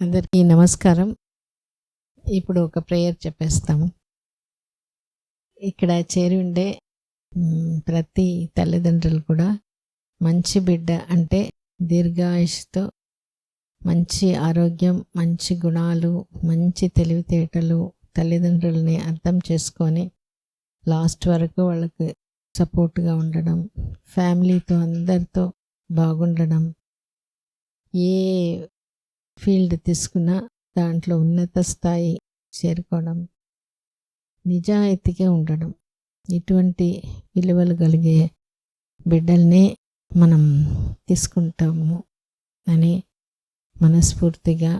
అందరికీ నమస్కారం. ఇప్పుడు ఒక ప్రేయర్ చెప్పేస్తాము. ఇక్కడ చేరి ఉండే ప్రతి తల్లిదండ్రులు కూడా మంచి బిడ్డ అంటే దీర్ఘాయుషతో మంచి ఆరోగ్యం మంచి గుణాలు మంచి తెలివితేటలు తల్లిదండ్రులని అర్థం చేసుకొని లాస్ట్ వరకు వాళ్ళకి సపోర్ట్గా ఉండడం ఫ్యామిలీతో అందరితో బాగుండడం ఏ ఫీల్డ్ తీసుకున్న దాంట్లో ఉన్నత స్థాయి చేరుకోవడం నిజాయితీగా ఉండడం ఇటువంటి విలువలు కలిగే బిడ్డల్ని మనం తీసుకుంటాము అని మనస్ఫూర్తిగా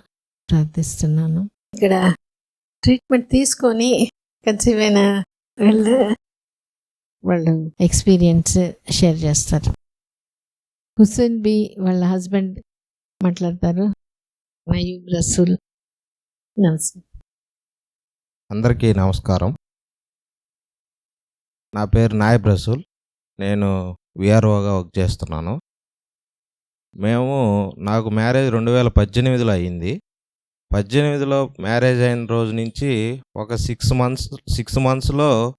ప్రార్థిస్తున్నాను. ఇక్కడ ట్రీట్మెంట్ తీసుకొని కన్సీవ్ అయిన వాళ్ళు వాళ్ళు ఎక్స్పీరియన్స్ షేర్ చేస్తారు. హుస్సేన్ బి వాళ్ళ హస్బెండ్ మాట్లాడతారు. మయూబ్ రసూల్ నమస్కారం అందరికీ నమస్కారం. నా పేరు నాయబ్ రసూల్. నేను విఆర్ఓగా వర్క్ చేస్తున్నాను. మేము నాకు మ్యారేజ్ రెండు వేల పద్దెనిమిదిలో అయ్యింది పద్దెనిమిదిలో మ్యారేజ్ అయిన రోజు నుంచి ఒక సిక్స్ మంత్స్ సిక్స్ మంత్స్లో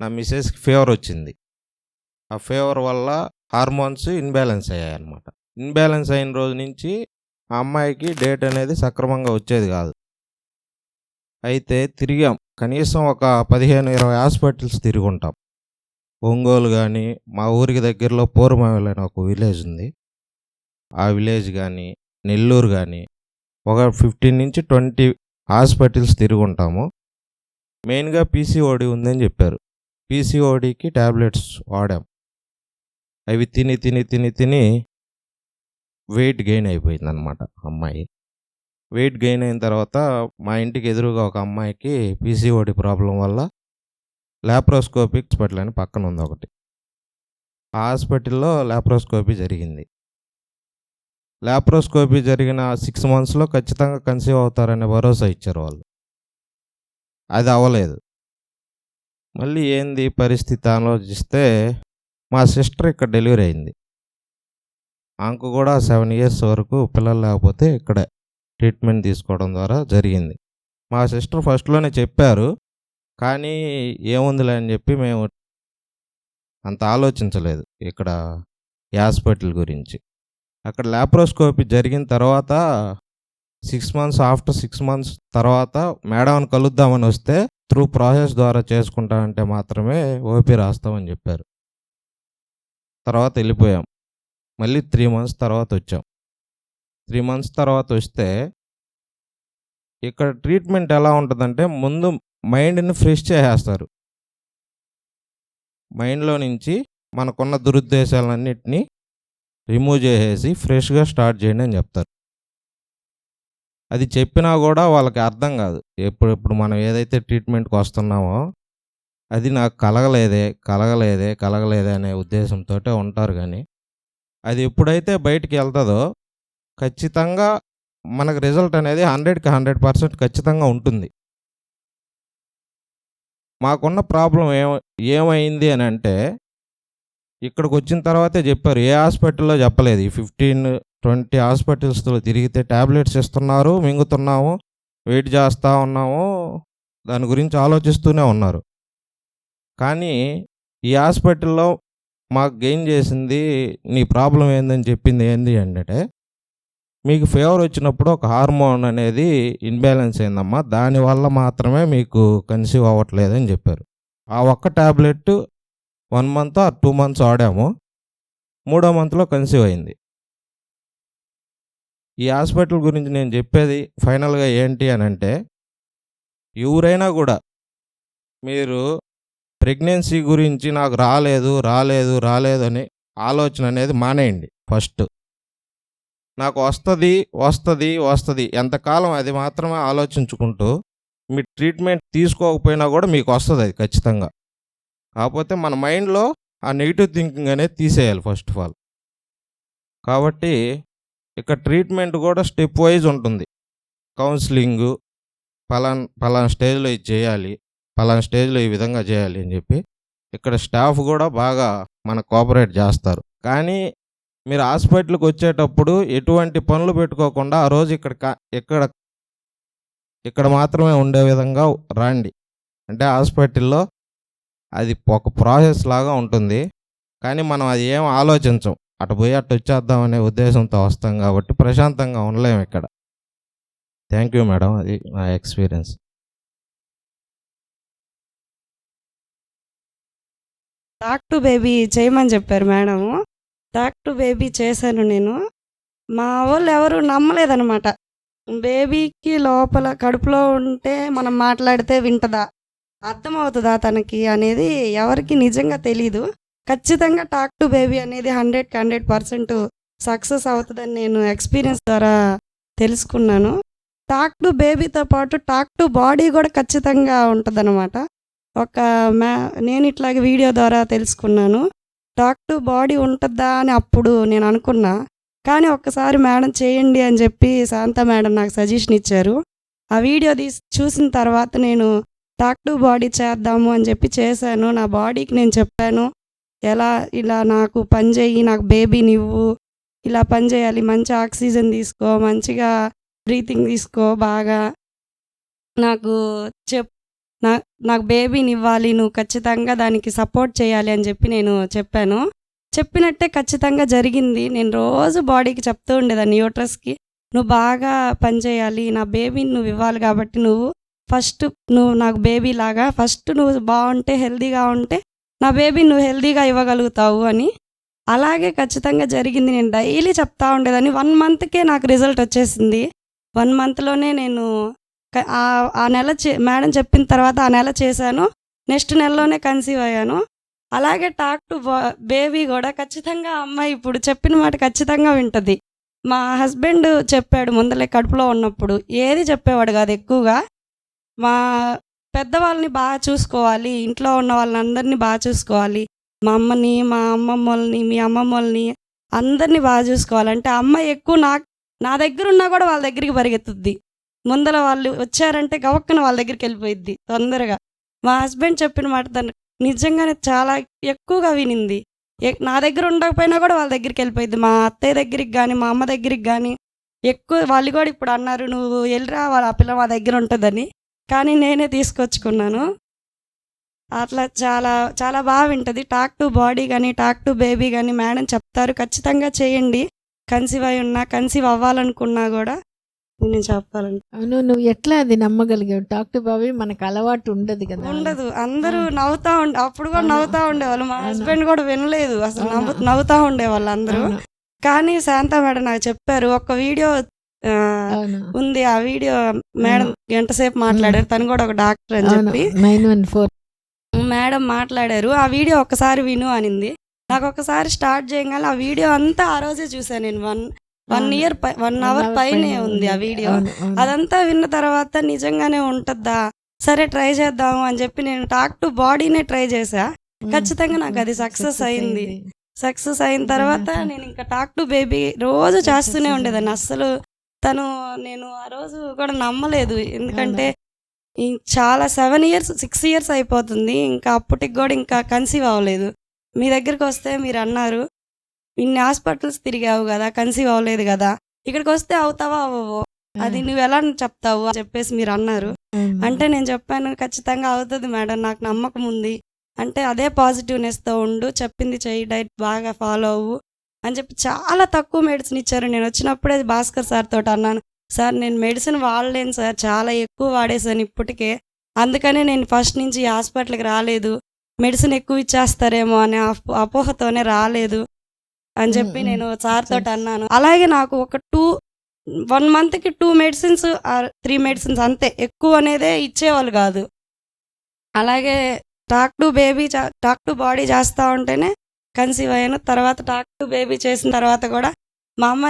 నా మిసెస్కి ఫీవర్ వచ్చింది. ఆ ఫీవర్ వల్ల హార్మోన్స్ ఇన్బ్యాలెన్స్ అయ్యాయి అనమాట ఇన్బ్యాలెన్స్ అయిన రోజు నుంచి ఆ అమ్మాయికి డేట్ అనేది సక్రమంగా వచ్చేది కాదు. అయితే తిరిగాం. కనీసం ఒక పదిహేను ఇరవై హాస్పిటల్స్ తిరిగి ఉంటాం ఒంగోలు కానీ మా ఊరికి దగ్గరలో పూర్వమవల్ అనే ఒక విలేజ్ ఉంది. ఆ విలేజ్ కానీ నెల్లూరు కానీ ఒక ఫిఫ్టీన్ నుంచి ట్వంటీ హాస్పిటల్స్ తిరిగి ఉంటాము మెయిన్గా పీసీఓడి ఉందని చెప్పారు. పీసీఓడికి ట్యాబ్లెట్స్ వాడాం. అవి తిని తిని తిని తిని వెయిట్ గెయిన్ అయిపోయింది అనమాట అమ్మాయి. వెయిట్ గెయిన్ అయిన తర్వాత మా ఇంటికి ఎదురుగా ఒక అమ్మాయికి పీసీఓడి ప్రాబ్లం వల్ల ల్యాప్రోస్కోపిక్ హాస్పిటల్ అని పక్కన ఉంది ఒకటి. ఆ హాస్పిటల్లో ల్యాప్రోస్కోపీ జరిగింది. ల్యాప్రోస్కోపీ జరిగిన సిక్స్ మంత్స్లో ఖచ్చితంగా కన్సీవ్ అవుతారనే భరోసా ఇచ్చారు వాళ్ళు. అది అవ్వలేదు. మళ్ళీ ఏంది పరిస్థితి ఆలోచిస్తే మా సిస్టర్ ఇక్కడ డెలివరీ అయింది. ఆమెకు కూడా సెవెన్ ఇయర్స్ వరకు పిల్లలు లేకపోతే ఇక్కడే ట్రీట్మెంట్ తీసుకోవడం ద్వారా జరిగింది. మా సిస్టర్ ఫస్ట్లోనే చెప్పారు కానీ ఏముందిలే అని చెప్పి మేము అంత ఆలోచించలేదు ఇక్కడ హాస్పిటల్ గురించి. అక్కడ ల్యాప్రోస్కోపీ జరిగిన తర్వాత six months after six months తర్వాత మేడంని కలుద్దామని వస్తే త్రూ ప్రాసెస్ ద్వారా చేసుకుంటామంటే మాత్రమే ఓపీ రాస్తామని చెప్పారు. తర్వాత వెళ్ళిపోయాం. మళ్ళీ త్రీ మంత్స్ తర్వాత వచ్చాం. త్రీ మంత్స్ తర్వాత వస్తే ఇక్కడ ట్రీట్మెంట్ ఎలా ఉంటుందంటే ముందు మైండ్ని ఫ్రెష్ చేసేస్తారు. మైండ్లో నుంచి మనకున్న దురుద్దేశాలన్నింటినీ రిమూవ్ చేసేసి ఫ్రెష్గా స్టార్ట్ చేయండి అని చెప్తారు. అది చెప్పినా కూడా వాళ్ళకి అర్థం కాదు. ఎప్పుడు ఇప్పుడు మనం ఏదైతే ట్రీట్మెంట్కి వస్తున్నామో అది నాకు కలగలేదే కలగలేదే కలగలేదే అనే ఉద్దేశంతో ఉంటారు కానీ అది ఎప్పుడైతే బయటికి వెళ్తుందో ఖచ్చితంగా మనకు రిజల్ట్ అనేది హండ్రెడ్కి హండ్రెడ్ పర్సెంట్ ఖచ్చితంగా ఉంటుంది. మాకున్న ప్రాబ్లం ఏమ ఏమైంది అని అంటే ఇక్కడికి వచ్చిన తర్వాతే చెప్పారు. ఏ హాస్పిటల్లో చెప్పలేదు. ఈ ఫిఫ్టీన్ ట్వంటీ హాస్పిటల్స్లో తిరిగితే ట్యాబ్లెట్స్ ఇస్తున్నారు మింగుతున్నాము వెయిట్ చేస్తూ ఉన్నాము దాని గురించి ఆలోచిస్తూనే ఉన్నారు. కానీ ఈ హాస్పిటల్లో మాకు గెయిన్ చేసింది నీ ప్రాబ్లం ఏందని చెప్పింది ఏంది అంటే మీకు ఫీవర్ వచ్చినప్పుడు ఒక హార్మోన్ అనేది ఇన్బ్యాలెన్స్ అయిందమ్మా. దానివల్ల మాత్రమే మీకు కన్సీవ్ అవ్వట్లేదని చెప్పారు. ఆ ఒక్క tablet one month or two months ఆడాము. మూడో మంత్లో కన్సీవ్ అయింది. ఈ హాస్పిటల్ గురించి నేను చెప్పేది ఫైనల్గా ఏంటి అని అంటే ఎవరైనా కూడా మీరు ప్రెగ్నెన్సీ గురించి నాకు రాలేదు రాలేదు రాలేదు అని ఆలోచన అనేది మానేయండి ఫస్ట్. నాకు వస్తుంది వస్తుంది వస్తుంది. ఎంతకాలం అది మాత్రమే ఆలోచించుకుంటూ మీ ట్రీట్మెంట్ తీసుకోకపోయినా కూడా మీకు వస్తుంది అది ఖచ్చితంగా. కాకపోతే మన మైండ్లో ఆ నెగిటివ్ థింకింగ్ అనేది తీసేయాలి ఫస్ట్ ఆఫ్ ఆల్. కాబట్టి ఇక ట్రీట్మెంట్ కూడా స్టెప్ వైజ్ ఉంటుంది. కౌన్సిలింగు పలాన్ పలానా స్టేజ్లో ఇది చేయాలి. పలానా స్టేజ్లో ఈ విధంగా చేయాలి అని చెప్పి ఇక్కడ స్టాఫ్ కూడా బాగా మన కోఆపరేట్ చేస్తారు. కానీ మీరు హాస్పిటల్కి వచ్చేటప్పుడు ఎటువంటి పనులు పెట్టుకోకుండా ఆ రోజు ఇక్కడ కా- ఇక్కడ ఇక్కడ మాత్రమే ఉండే విధంగా రండి. అంటే హాస్పిటల్లో అది ఒక ప్రాసెస్ లాగా ఉంటుంది. కానీ మనం అది ఏం ఆలోచించం. అటు పోయి అటు వచ్చేద్దాం అనే ఉద్దేశంతో వస్తాం కాబట్టి ప్రశాంతంగా ఉండలేము ఇక్కడ. Thank you madam. అది నా ఎక్స్పీరియన్స్. టాక్ టు బేబీ చేయమని చెప్పారు మేడం. టాక్ టు బేబీ చేశాను నేను. మా వాళ్ళు ఎవరు నమ్మలేదనమాట బేబీకి లోపల కడుపులో ఉంటే మనం మాట్లాడితే వింటదా? అర్థమవుతుందా తనకి అనేది ఎవరికి నిజంగా తెలీదు. ఖచ్చితంగా టాక్ టు బేబీ అనేది హండ్రెడ్కి హండ్రెడ్ పర్సెంట్ సక్సెస్ అవుతుందని నేను ఎక్స్పీరియన్స్ ద్వారా తెలుసుకున్నాను. టాక్ టు బేబీతో పాటు టాక్ టు బాడీ కూడా ఖచ్చితంగా ఉంటుందన్నమాట. ఒక మ్యా నేను ఇట్లాగే వీడియో ద్వారా తెలుసుకున్నాను. టాక్ టు బాడీ ఉంటుందా అని అప్పుడు నేను అనుకున్నా. కానీ ఒక్కసారి మేడం చేయండి అని చెప్పి శాంత మేడం నాకు సజెషన్ ఇచ్చారు. ఆ వీడియో తీసి చూసిన తర్వాత నేను టాక్ టు బాడీ చేద్దాము అని చెప్పి చేశాను. నా బాడీకి నేను చెప్పాను. ఎలా ఇలా నాకు పని నాకు బేబీని ఇవ్వు ఇలా పని చేయాలి మంచి ఆక్సిజన్ తీసుకో మంచిగా బ్రీతింగ్ తీసుకో బాగా. నాకు చెప్ నా నాకు బేబీని ఇవ్వాలి నువ్వు ఖచ్చితంగా దానికి సపోర్ట్ చేయాలి అని చెప్పి నేను చెప్పాను. చెప్పినట్టే ఖచ్చితంగా జరిగింది. నేను రోజు బాడీకి చెప్తూ ఉండేదాన్ని యూట్రస్కి నువ్వు బాగా పనిచేయాలి నా బేబీని నువ్వు ఇవ్వాలి కాబట్టి నువ్వు ఫస్ట్ నువ్వు నాకు బేబీ లాగా ఫస్ట్ నువ్వు బాగుంటే హెల్దీగా ఉంటే నా బేబీ నువ్వు హెల్దీగా ఇవ్వగలుగుతావు అని. అలాగే ఖచ్చితంగా జరిగింది. నేను డైలీ చెప్తా ఉండేదాన్ని. వన్ మంత్కే నాకు రిజల్ట్ వచ్చేసింది. వన్ మంత్లోనే నేను ఆ- నెల చే మేడం చెప్పిన తర్వాత ఆ నెల చేశాను. నెక్స్ట్ నెలలోనే కన్సీవ్ అయ్యాను. అలాగే టాక్ టు బేబీ కూడా ఖచ్చితంగా ఆ అమ్మాయి ఇప్పుడు చెప్పిన మాట ఖచ్చితంగా వింటుంది. మా హస్బెండ్ చెప్పాడు ముందలే కడుపులో ఉన్నప్పుడు ఏది చెప్పేవాడు కాదు ఎక్కువగా. మా పెద్దవాళ్ళని బాగా చూసుకోవాలి ఇంట్లో ఉన్న వాళ్ళందరినీ బాగా చూసుకోవాలి. మా అమ్మని మా అమ్మమ్మ వాళ్ళని మీ అమ్మమ్మ వాళ్ళని అందరినీ బాగా చూసుకోవాలి. అంటే అమ్మాయి ఎక్కువ నా నా దగ్గర ఉన్నా కూడా వాళ్ళ దగ్గరికి పరిగెత్తుద్ది. ముందర వాళ్ళు వచ్చారంటే గవక్కన వాళ్ళ దగ్గరికి వెళ్ళిపోయిద్ది తొందరగా. మా హస్బెండ్ చెప్పిన మాట తను నిజంగానే చాలా ఎక్కువగా వినింది. నా దగ్గర ఉండకపోయినా కూడా వాళ్ళ దగ్గరికి వెళ్ళిపోయింది మా అత్తయ్య దగ్గరికి కానీ మా అమ్మ దగ్గరికి కానీ ఎక్కువ వాళ్ళు కూడా ఇప్పుడు అన్నారు నువ్వు వెళ్ళిరా వాళ్ళ ఆ పిల్ల మా దగ్గర ఉంటుందని. కానీ నేనే తీసుకొచ్చుకున్నాను. అట్లా చాలా చాలా బాగా వింటుంది. టాక్ టు బాడీ కానీ టాక్ టు బేబీ కానీ మేడం చెప్తారు. ఖచ్చితంగా చేయండి. కన్సీవ్ అయి ఉన్నా కన్సీవ్ అవ్వాలనుకున్నా కూడా నేను చెప్పాలను అవును నువ్వు ఎట్లా అది నమ్మగలిగావు? టాక్ టు బాబీ మనకు అలవాటు ఉండదు కదా. ఉండదు. అందరూ. నవ్వుతా ఉండే అప్పుడు కూడా. నవ్వుతా ఉండేవాళ్ళు. మా. హస్బెండ్ కూడా వినలేదు. అసలు. నవ్వు నవ్వుతా ఉండేవాళ్ళు అందరూ. కానీ శాంత మేడం నాకు చెప్పారు ఒక వీడియో ఉంది. ఆ వీడియో మేడం గంట సేపు మాట్లాడారు. తను కూడా ఒక డాక్టర్ అని చెప్పి నైన్ వన్ ఫోర్. మేడం మాట్లాడారు. ఆ వీడియో ఒక్కసారి విను అనింది. నాకు ఒకసారి స్టార్ట్ చేయగానే ఆ వీడియో అంతా ఆ రోజే చూసాను నేను. One one. Year one hour పైనే ఉంది ఆ వీడియో అదంతా విన్న తర్వాత నిజంగానే ఉంటుందా సరే ట్రై చేద్దాము అని చెప్పి నేను టాక్ టు బాడీనే ట్రై చేసా ఖచ్చితంగా నాకు అది success అయింది. సక్సెస్ అయిన తర్వాత. నేను ఇంకా టాక్ టు బేబీ రోజు చేస్తూనే ఉండేదాన్ని. అస్సలు తను నేను ఆ రోజు కూడా నమ్మలేదు. ఎందుకంటే చాలా సెవెన్ ఇయర్స్ సిక్స్ ఇయర్స్ అయిపోతుంది. ఇంకా అప్పటికి కూడా ఇంకా కన్సీవ్ అవ్వలేదు. మీ దగ్గరికి వస్తే మీరు అన్నారు ఇన్ని హాస్పిటల్స్ తిరిగావు కదా కన్సీవ్ అవ్వలేదు కదా ఇక్కడికి వస్తే అవుతావా అవ్వవో? అది నువ్వు ఎలా చెప్తావు అని చెప్పేసి మీరు అన్నారు. అంటే నేను చెప్పాను ఖచ్చితంగా అవుతుంది మేడం నాకు నమ్మకం ఉంది. అంటే అదే పాజిటివ్నెస్తో ఉండు చెప్పింది చెయ్యి డైట్ బాగా ఫాలో అవ్వు అని చెప్పి చాలా తక్కువ మెడిసిన్ ఇచ్చారు. నేను వచ్చినప్పుడే భాస్కర్ సార్ తోటి అన్నాను సార్ నేను మెడిసిన్ వాడలేను సార్ చాలా ఎక్కువ వాడేసాను ఇప్పటికే. అందుకనే నేను ఫస్ట్ నుంచి హాస్పిటల్కి రాలేదు. మెడిసిన్ ఎక్కువ ఇచ్చేస్తారేమో అనే అపో- అపోహతోనే రాలేదు. అని చెప్పి. నేను సార్ తోటి అన్నాను. అలాగే నాకు ఒక టూ వన్ మంత్కి టూ మెడిసిన్స్ త్రీ మెడిసిన్స్ అంతే. ఎక్కువ అనేదే ఇచ్చేవాళ్ళు కాదు. అలాగే talk to baby talk to body చేస్తూ ఉంటేనే కన్సీవ్ అయ్యాను. తర్వాత టాక్ టు బేబీ చేసిన తర్వాత కూడా మా అమ్మ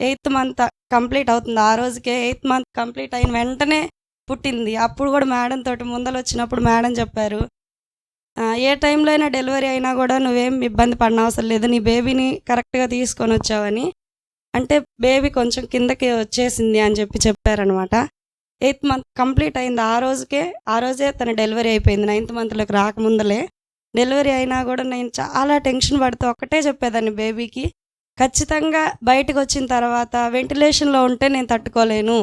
ఎయిత్ మంత్ కంప్లీట్ అవుతుంది. ఆ రోజుకే ఎయిత్ మంత్ కంప్లీట్ అయిన వెంటనే పుట్టింది. అప్పుడు కూడా మేడం తోటి ముందలు వచ్చినప్పుడు మేడం చెప్పారు "ఆ, ఏ టైంలో అయినా డెలివరీ అయినా కూడా నువ్వేం ఇబ్బంది పడిన అవసరం లేదు. నీ బేబీని కరెక్ట్గా తీసుకొని వచ్చావని. అంటే బేబీ కొంచెం కిందకి వచ్చేసింది అని చెప్పి చెప్పారనమాట. ఎయిత్ మంత్ కంప్లీట్ అయింది. ఆ రోజుకే ఆ రోజే తన డెలివరీ అయిపోయింది. నైన్త్ మంత్లోకి రాకముందలే. డెలివరీ అయినా కూడా నేను చాలా టెన్షన్ పడుతూ ఒక్కటే చెప్పేదాన్ని బేబీకి. ఖచ్చితంగా బయటకు వచ్చిన తర్వాత వెంటిలేషన్లో ఉంటే నేను తట్టుకోలేను.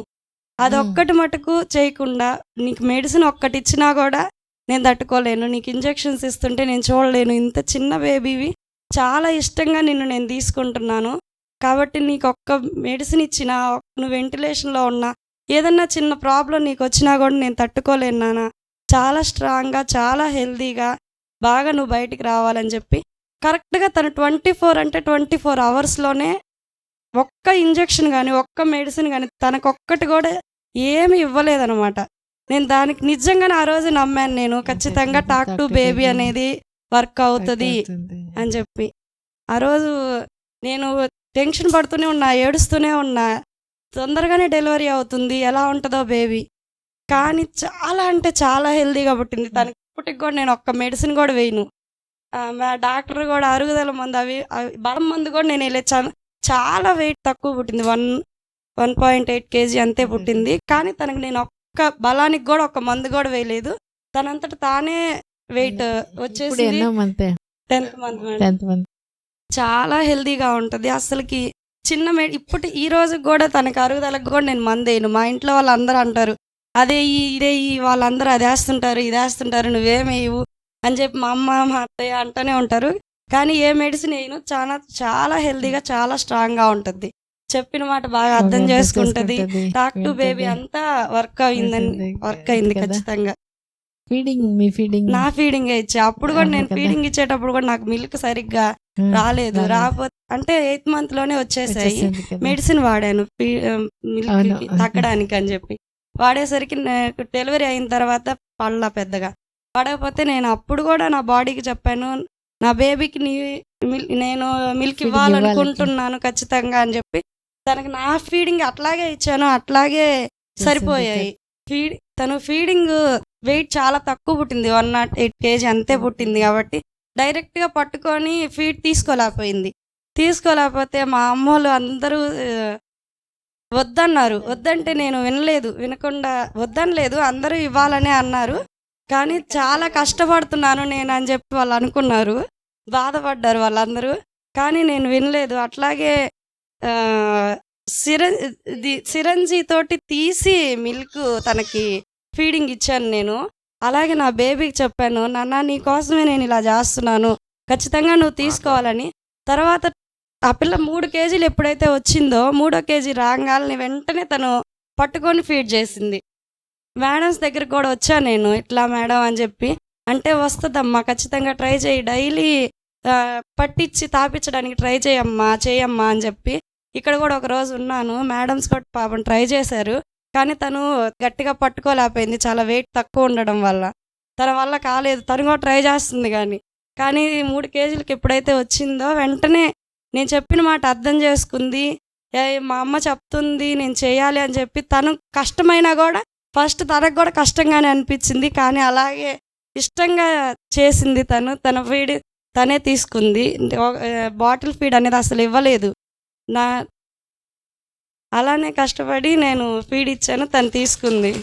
అదొక్కటి మటుకు చేయకుండా నీకు మెడిసిన్ ఒక్కటి ఇచ్చినా కూడా నేను తట్టుకోలేను నీకు ఇంజెక్షన్స్ ఇస్తుంటే నేను చూడలేను. ఇంత చిన్న బేబీవి. చాలా ఇష్టంగా నిన్ను నేను తీసుకుంటున్నాను. కాబట్టి నీకు ఒక్క మెడిసిన్ ఇచ్చినా నువ్వు వెంటిలేషన్లో ఉన్నా ఏదన్నా చిన్న ప్రాబ్లం నీకు వచ్చినా కూడా నేను తట్టుకోలేను నాన్న. చాలా స్ట్రాంగ్గా చాలా హెల్తీగా బాగా నువ్వు బయటికి రావాలని చెప్పి. కరెక్ట్గా తను ట్వంటీ ఫోర్ అంటే ట్వంటీ ఫోర్ అవర్స్లోనే ఒక్క ఇంజెక్షన్ కానీ ఒక్క మెడిసిన్ కానీ తనకొక్కటి కూడా ఏమి ఇవ్వలేదనమాట నేను దానికి నిజంగానే ఆ రోజు నమ్మాను నేను ఖచ్చితంగా టాక్ టు బేబీ అనేది వర్క్ అవుతుంది అని చెప్పి. ఆ రోజు నేను టెన్షన్ పడుతూనే ఉన్నా ఏడుస్తూనే ఉన్నా తొందరగానే డెలివరీ అవుతుంది ఎలా ఉంటుందో బేబీ. కానీ చాలా అంటే చాలా హెల్తీగా పుట్టింది. తనకి ఇప్పటికి కూడా నేను ఒక్క మెడిసిన్ కూడా వేయను. మా డాక్టర్ కూడా అరుగుదల మందు అవి అవి బలం మందు కూడా నేను వెళ్ళాను చాలా వెయిట్ తక్కువ పుట్టింది. One one point eight KG అంతే పుట్టింది. కానీ తనకి నేను ఒక్క బలానికి కూడా ఒక్క మందు కూడా వేయలేదు. తనంతట తానే వెయిట్ ఇప్పుడు వచ్చేసి టెన్త్ మంత్ చాలా హెల్తీగా ఉంటుంది. అసలుకి చిన్న మే ఇప్పటి ఈ రోజు కూడా తనకి అరుగుదలకు కూడా నేను మందేను మా ఇంట్లో వాళ్ళందరూ అంటారు అదే ఈ ఇదే ఈ వాళ్ళందరూ అది వేస్తుంటారు ఇది వేస్తుంటారు నువ్వేమేయవు అని చెప్పి మా అమ్మ మా అత్తయ్య అంటూనే ఉంటారు. కానీ ఏ మెడిసిన్ వేయను. చాలా చాలా హెల్తీగా చాలా స్ట్రాంగ్గా ఉంటుంది. చెప్పిన మాట బాగా అర్థం చేసుకుంటది. టాక్ టు బేబీ అంతా వర్క్ అయిందని వర్క్ అయింది ఖచ్చితంగా. ఫీడింగ్ మీ ఫీడింగ్ నా ఫీడింగ్ ఇచ్చా. అప్పుడు కూడా నేను. ఫీడింగ్ ఇచ్చేటప్పుడు కూడా నాకు మిల్క్ సరిగ్గా రాలేదు. రాకపోతే అంటే ఎయిత్ మంత్లోనే వచ్చేసాయి. మెడిసిన్ వాడాను. మిల్క్. తగ్గడానికి అని చెప్పి. వాడేసరికి నాకు డెలివరీ అయిన తర్వాత పళ్ళ పెద్దగా. పడకపోతే నేను అప్పుడు కూడా నా బాడీకి చెప్పాను నా బేబీకి నీ నేను మిల్క్ ఇవ్వాలనుకుంటున్నాను ఖచ్చితంగా అని చెప్పి తనకి నా ఫీడింగ్ అట్లాగే ఇచ్చాను అట్లాగే సరిపోయాయి. ఫీడ్ తను ఫీడింగ్ వెయిట్ చాలా తక్కువ పుట్టింది వన్ నాట్ ఎయిట్ కేజీ అంతే పుట్టింది కాబట్టి డైరెక్ట్గా పట్టుకొని ఫీడ్ తీసుకోలేకపోయింది. తీసుకోలేకపోతే మా అమ్మోళ్ళు అందరూ వద్దన్నారు. వద్దంటే నేను వినలేదు వినకుండా వద్దనలేదు అందరూ ఇవ్వాలనే అన్నారు. కానీ చాలా కష్టపడుతున్నాను నేను అని చెప్పి వాళ్ళు అనుకున్నారు. బాధపడ్డారు వాళ్ళందరూ. కానీ నేను వినలేదు. అట్లాగే సిరం సిరంజి తోటి తీసి మిల్క్ తనకి ఫీడింగ్ ఇచ్చాను నేను. అలాగే నా బేబీకి చెప్పాను నాన్న నీ కోసమే నేను ఇలా చేస్తున్నాను. ఖచ్చితంగా నువ్వు తీసుకోవాలని. తర్వాత ఆ పిల్ల మూడు కేజీలు ఎప్పుడైతే వచ్చిందో మూడో కేజీ రాగాలని వెంటనే తను పట్టుకొని ఫీడ్ చేసింది. మేడమ్స్ దగ్గర కూడా వచ్చా నేను ఇట్లా మేడం అని చెప్పి. అంటే వస్తుందమ్మా ఖచ్చితంగా ట్రై చేయి. డైలీ పట్టించి తాపించడానికి ట్రై చేయమ్మా చేయమ్మా అని చెప్పి ఇక్కడ కూడా ఒక రోజు ఉన్నాను. మేడమ్స్ కూడా పాపం ట్రై చేశారు. కానీ తను గట్టిగా పట్టుకోలేకపోయింది. చాలా వెయిట్ తక్కువ ఉండడం వల్ల. తన వల్ల కాలేదు. తను కూడా ట్రై చేస్తుంది కానీ. కానీ మూడు కేజీలకి ఎప్పుడైతే వచ్చిందో వెంటనే నేను చెప్పిన మాట అర్థం చేసుకుంది. "ఏ, మా అమ్మ చెప్తుంది నేను చేయాలి అని చెప్పి తను కష్టమైనా కూడా ఫస్ట్ తనకు కూడా కష్టంగానే అనిపించింది. కానీ అలాగే ఇష్టంగా చేసింది తను. తన వీడి తనే తీసుకుంది. బాటిల్ ఫీడ్ అనేది అసలు ఇవ్వలేదు. నా అలానే కష్టపడి నేను ఫీడ్ ఇచ్చాను తను తీసుకుంది.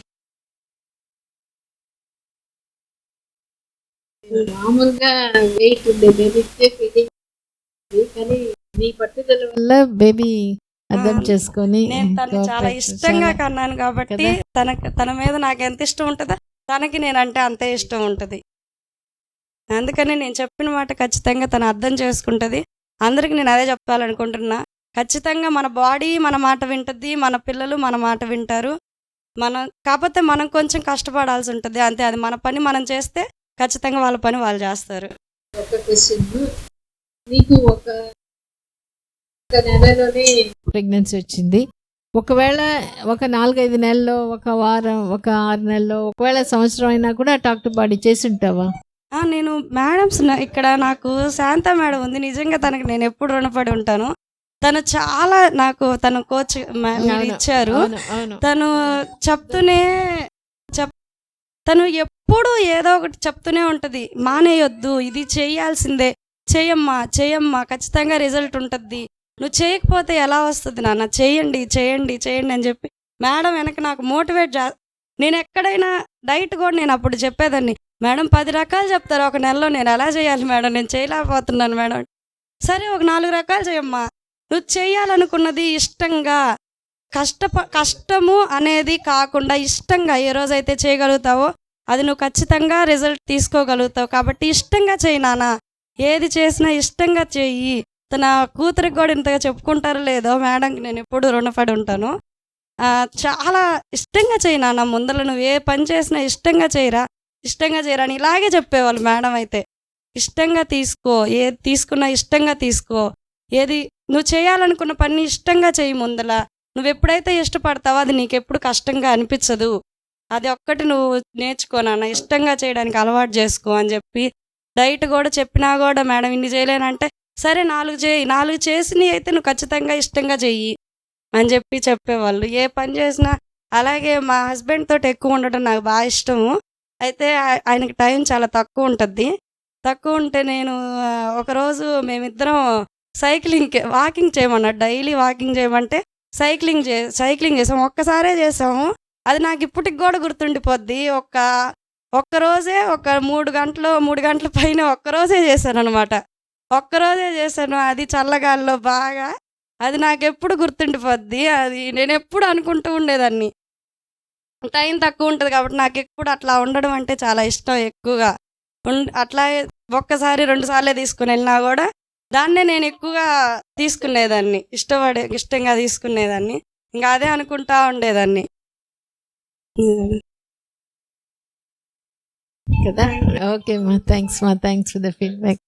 మామూలుగా వెయిట్ ఉండే బేబీకే ఫీడింగ్ కానీ నీ పట్టుదల వల్ల వల్ల బేబీ అర్థం చేసుకొని నేను తను చాలా ఇష్టంగా కన్నాను కాబట్టి? తనకు తన మీద నాకు ఎంత ఇష్టం ఉంటుందో తనకి నేనంటే అంతే ఇష్టం ఉంటుంది. అందుకని నేను చెప్పిన మాట ఖచ్చితంగా తను అర్థం చేసుకుంటుంది. అందరికి నేను అదే చెప్పాలనుకుంటున్నా. ఖచ్చితంగా మన బాడీ మన మాట వింటుంది మన పిల్లలు మన మాట వింటారు. మనం కాకపోతే మనం కొంచెం కష్టపడాల్సి ఉంటుంది. అంతే అది మన పని మనం చేస్తే ఖచ్చితంగా వాళ్ళ పని వాళ్ళు చేస్తారు. ఒక క్వశ్చన్ నీకు ఒక ఒక నెలలోనే ప్రెగ్నెన్సీ వచ్చింది. ఒకవేళ ఒక నాలుగైదు నెలల్లో ఒక వారం ఒక ఆరు నెలల్లో ఒకవేళ సంవత్సరం అయినా కూడా టాక్ టు బాడీ చేసి ఉంటావా? నేను మేడమ్స్ ఇక్కడ నాకు శాంత మేడం ఉంది. నిజంగా తనకి నేను ఎప్పుడు రుణపడి ఉంటాను. తను చాలా నాకు తను కోచ్ ఇచ్చారు. తను చెప్తూనే చెప్ తను ఎప్పుడు ఏదో ఒకటి చెప్తూనే ఉంటుంది. మానేయొద్దు ఇది చేయాల్సిందే. చేయమ్మా చేయమ్మా ఖచ్చితంగా రిజల్ట్ ఉంటుంది. నువ్వు చేయకపోతే ఎలా వస్తుంది నాన్న? చేయండి చేయండి చేయండి అని చెప్పి మేడం వెనక నాకు మోటివేట్ చే నేను ఎక్కడైనా డైట్ కూడా నేను అప్పుడు చెప్పేదాన్ని. మేడం పది రకాలు చెప్తారు. ఒక నెలలో నేను ఎలా చేయాలి మేడం? నేను చేయలేకపోతున్నాను మేడం. సరే ఒక నాలుగు రకాలు చేయమ్మా. నువ్వు చేయాలనుకున్నది ఇష్టంగా కష్టప కష్టము అనేది కాకుండా ఇష్టంగా ఏ రోజైతే చేయగలుగుతావో అది నువ్వు ఖచ్చితంగా రిజల్ట్ తీసుకోగలుగుతావు. కాబట్టి ఇష్టంగా చేయి నాన్న. ఏది చేసినా ఇష్టంగా చెయ్యి తన కూతురికి కూడా ఇంతగా చెప్పుకుంటారో లేదో మేడంకి నేను ఎప్పుడు రుణపడి ఉంటాను. చాలా ఇష్టంగా చేయి నాన్న. ముందర నువ్వు ఏ పని చేసినా ఇష్టంగా చేయరా. ఇష్టంగా చేయరా అని ఇలాగే చెప్పేవాళ్ళు మేడం అయితే. ఇష్టంగా తీసుకో ఏది తీసుకున్నా ఇష్టంగా తీసుకో. ఏది నువ్వు చేయాలనుకున్న పని ఇష్టంగా చేయి ముందల. నువ్వు ఎప్పుడైతే ఇష్టపడతావో అది నీకు ఎప్పుడు కష్టంగా అనిపించదు. అది ఒక్కటి నువ్వు నేర్చుకోనాన్న ఇష్టంగా చేయడానికి అలవాటు చేసుకో అని చెప్పి డైట్ కూడా చెప్పినా కూడా మేడం ఇన్ని చేయలేనంటే సరే నాలుగు చేయి నాలుగు చేసినవి అయితే నువ్వు ఖచ్చితంగా ఇష్టంగా చెయ్యి అని చెప్పి చెప్పేవాళ్ళు. ఏ పని చేసినా అలాగే మా హస్బెండ్ తోటి ఎక్కువ ఉండటం నాకు బాగా ఇష్టము. అయితే ఆయనకి టైం చాలా తక్కువ ఉంటుంది తక్కువ ఉంటే నేను ఒకరోజు మేమిద్దరం సైక్లింగ్ వాకింగ్ చేయమన్నాడు డైలీ వాకింగ్ చేయమంటే సైక్లింగ్ చే సైక్లింగ్ చేసాం. ఒక్కసారే చేసాము. అది నాకు ఇప్పటికి కూడా గుర్తుండిపోద్ది. ఒక ఒక్క రోజే ఒక మూడు గంటలు మూడు గంటల పైన ఒక్కరోజే చేశాను అనమాట ఒక్కరోజే చేశాను. అది చల్లగాల్లో బాగా. అది నాకు ఎప్పుడు గుర్తుండిపోద్ది. అది నేను ఎప్పుడు అనుకుంటూ ఉండేదాన్ని. టైం తక్కువ ఉంటుంది కాబట్టి నాకు ఎప్పుడు అట్లా ఉండడం అంటే చాలా ఇష్టం ఎక్కువగా. ఉం- అట్లా ఒక్కసారి రెండు సార్లే తీసుకుని వెళ్ళినా కూడా దాన్నే నేను ఎక్కువగా తీసుకునేదాన్ని. ఇష్టపడే ఇష్టంగా తీసుకునేదాన్ని. ఇంకా అదే అనుకుంటా ఉండేదాన్ని. కదా? ఓకే మా థ్యాంక్స్ మా థ్యాంక్స్ ఫర్ ద ఫీడ్బ్యాక్.